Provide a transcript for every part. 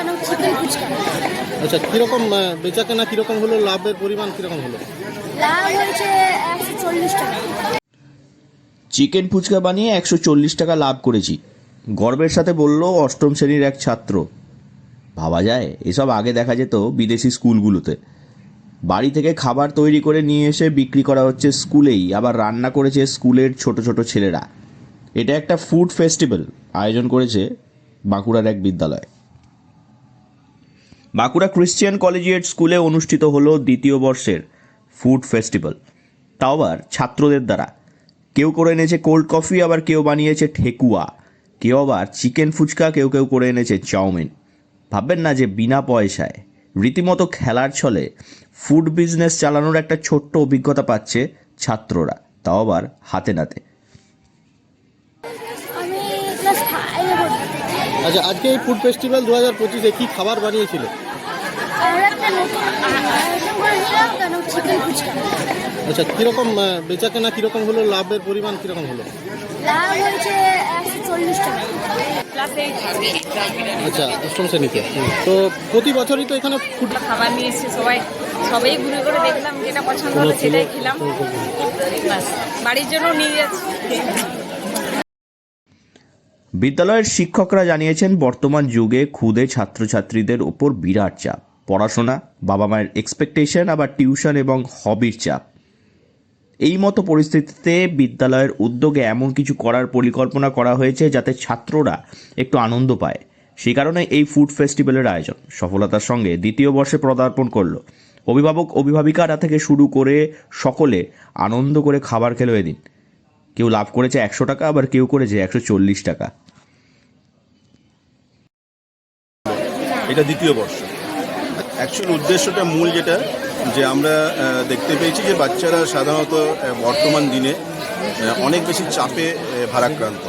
কেন চিকেন ফুচকা। আচ্ছা কীরকম বেচা কেনা কীরকম হলো? লাভের পরিমাণ কীরকম হলো? লাভ হয়েছে একশো চল্লিশ টাকা। চিকেন ফুচকা বানিয়ে একশো চল্লিশ টাকা লাভ করেছি। গর্বের সাথে বলল অষ্টম শ্রেণির এক ছাত্র। ভাবা যায় এসব আগে দেখা যেত বিদেশি স্কুলগুলোতে। বাড়ি থেকে খাবার তৈরি করে নিয়ে এসে বিক্রি করা হচ্ছে স্কুলেই আবার রান্না করেছে স্কুলের ছোট ছোট ছেলেরা। এটা একটা ফুড ফেস্টিভ্যাল আয়োজন করেছে বাঁকুড়ার এক বিদ্যালয়। বাঁকুড়া ক্রিশ্চিয়ান কলেজিয়েট স্কুলে অনুষ্ঠিত হলো দ্বিতীয় বর্ষের ফুড ফেস্টিভ্যাল তাও আবার ছাত্রদের দ্বারা। কেউ করে এনেছে কোল্ড কফি আবার কেউ বানিয়েছে ঠেকুয়া। কেউ আবার চিকেন ফুচকা, কেউ কেউ করে এনেছে চাউমিন। ভাববেন না যে বিনা পয়সায় রীতিমতো খেলার ছলে ফুড বিজনেস চালানোর একটা ছোট্ট অভিজ্ঞতা পাচ্ছে ছাত্ররা। তাও আবার হাতে নাতে। আচ্ছা আজকে এই ফুড ফেস্টিভ্যাল দু হাজার পঁচিশে কী খাবার বানিয়েছিল? আচ্ছা কীরকম বেচা কেনা কীরকম হলো? লাভের পরিমাণ কীরকম হলো? আচ্ছা অষ্টম শ্রেণীতে। তো প্রতি বছরই তো এখানে ফুড খাবার নিয়ে এসছে সবাই। সবাই ঘুরে ঘুরে দেখলাম যেটা পছন্দ হলো সেটাই খেলাম। বাড়ির জন্য নিয়ে যাচ্ছি। বিদ্যালয়ের শিক্ষকরা জানিয়েছেন, বর্তমান যুগে খুদে ছাত্রছাত্রীদের ওপর বিরাট চাপ। পড়াশোনা, বাবা মায়ের এক্সপেকটেশন আবার টিউশন এবং হবির চাপ। এই মতো পরিস্থিতিতে বিদ্যালয়ের উদ্যোগে এমন কিছু করার পরিকল্পনা করা হয়েছে যাতে ছাত্ররা একটু আনন্দ পায়। সেই কারণে এই ফুড ফেস্টিভ্যালের আয়োজন সফলতার সঙ্গে দ্বিতীয় বর্ষে পদার্পণ করল। অভিভাবক, অভিভাবিকারা থেকে শুরু করে সকলে আনন্দ করে খাবার খেলো এদিন। কেউ লাভ করেছে একশো টাকা, আবার কেউ করেছে একশো চল্লিশ টাকা। এটা দ্বিতীয় বর্ষ। অ্যাকচুয়াল উদ্দেশ্যটা মূল যেটা, যে আমরা দেখতে পেয়েছি যে বাচ্চারা সাধারণত বর্তমান দিনে অনেক বেশি চাপে ভারাক্রান্ত।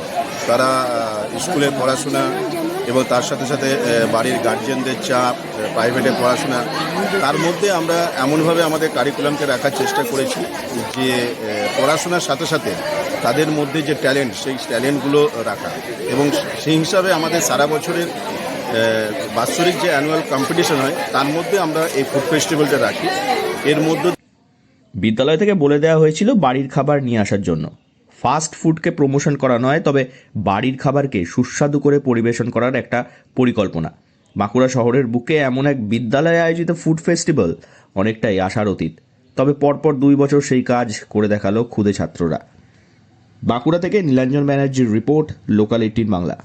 তারা স্কুলে পড়াশোনা এবং তার সাথে সাথে বাড়ির গার্জিয়ানদের চাপ প্রাইভেটে পড়াশোনা। তার মধ্যে আমরা এমনভাবে আমাদের কারিকুলামকে রাখার চেষ্টা করেছি যে পড়াশোনার সাথে সাথে তাদের মধ্যে যে ট্যালেন্ট সেই ট্যালেন্টগুলো রাখা। এবং সেই হিসাবে আমাদের সারা বছরের বাৎসরিক যে অ্যানুয়াল কম্পিটিশন হয়, তার মধ্যে আমরা এই ফুড ফেস্টিভ্যালটা রাখি। এর মধ্যে বিদ্যালয় থেকে বলে দেওয়া হয়েছিল বাড়ির খাবার নিয়ে আসার জন্য। ফাস্ট ফুডকে প্রমোশন করা নয়, তবে বাড়ির খাবারকে সুস্বাদু করে পরিবেশন করার একটা পরিকল্পনা। বাঁকুড়া শহরের বুকে এমন এক বিদ্যালয়ে আয়োজিত ফুড ফেস্টিভ্যাল অনেকটাই আশার অতীত। তবে পরপর দুই বছর সেই কাজ করে দেখাল ক্ষুদে ছাত্ররা। বাঁকুড়া থেকে নীলাঞ্জন ব্যানার্জির রিপোর্ট লোকাল এইটিন বাংলা।